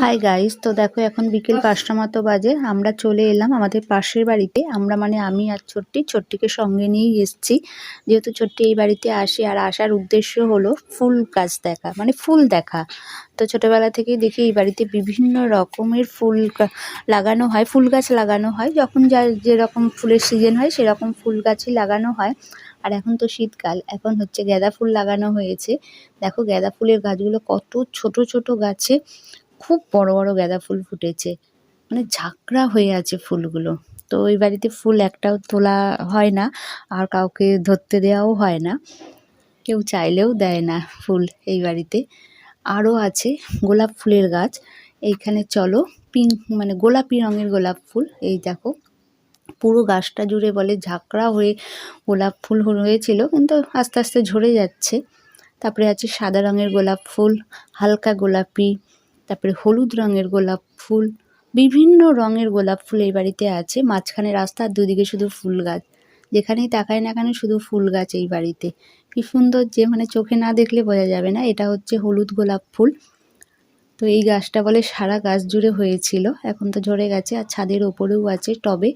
Hi guys তো দেখো এখন বিকেল পাঁচটা মতো বাজে। আমরা চলে এলাম আমাদের পাশের বাড়িতে। আমরা মানে আমি আর ছোট্টি ছোট্টিকে সঙ্গে নিয়েই এসছি। যেহেতু ছোট্টি এই বাড়িতে আসে আর আসার উদ্দেশ্য হলো ফুল গাছ দেখা মানে ফুল দেখা। তো ছোটোবেলা থেকেই দেখি এই বাড়িতে বিভিন্ন রকমের ফুল লাগানো হয় ফুল গাছ লাগানো হয়। যখন যা যেরকম ফুলের সিজন হয় সেরকম ফুল গাছই লাগানো হয়। আর এখন তো শীতকাল এখন হচ্ছে গাঁদা ফুল লাগানো হয়েছে। দেখো গাঁদা ফুলের গাছগুলো কত ছোট ছোট গাছে। খুব বড় বড় গাঁদা ফুল ফুটেছে। মানে ঝাঁকড়া হয়ে আছে ফুলগুলো। তো ওই বাড়িতে ফুল একটাও তোলা হয় না, আর কাউকে ধরতে দেওয়াও হয় না। কেউ চাইলেও দেয় না ফুল এই বাড়িতে। আরও আছে গোলাপ ফুলের গাছ। এইখানে চলো পিঙ্ক মানে গোলাপি রঙের গোলাপ ফুল, এই দেখো। পুরো গাছটা জুড়ে বলে ঝাঁকড়া হয়ে গোলাপ ফুল হয়েছিল, কিন্তু আস্তে আস্তে ঝরে যাচ্ছে। তারপরে আছে সাদা রঙের গোলাপ ফুল, হালকা গোলাপি। তারপরে হলুদ রঙের গোলাপ ফুল, বিভিন্ন রঙের গোলাপ ফুল এই বাড়িতে আছে। মাঝখানে রাস্তার দুদিকে শুধু ফুল গাছ, যেখানেই তাকায় না কেন শুধু ফুল গাছ এই বাড়িতে। কি সুন্দর যে মানে চোখে না দেখলে বোঝা যাবে না, এটা হচ্ছে হলুদ গোলাপ ফুল। তো এই গাছটা বলে সারা গাছ জুড়ে হয়েছিল, এখন তো ঝরে গেছে আর ছাদের ওপরেও আছে। টবে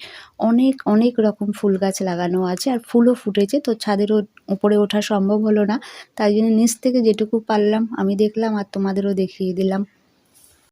অনেক অনেক রকম ফুল গাছ লাগানো আছে আর ফুলও ফুটেছে। তো ছাদের ওপরে ওঠা সম্ভব হলো না, তাই জন্য নিচ থেকে যেটুকু পারলাম আমি দেখলাম আর তোমাদেরও দেখিয়ে দিলাম।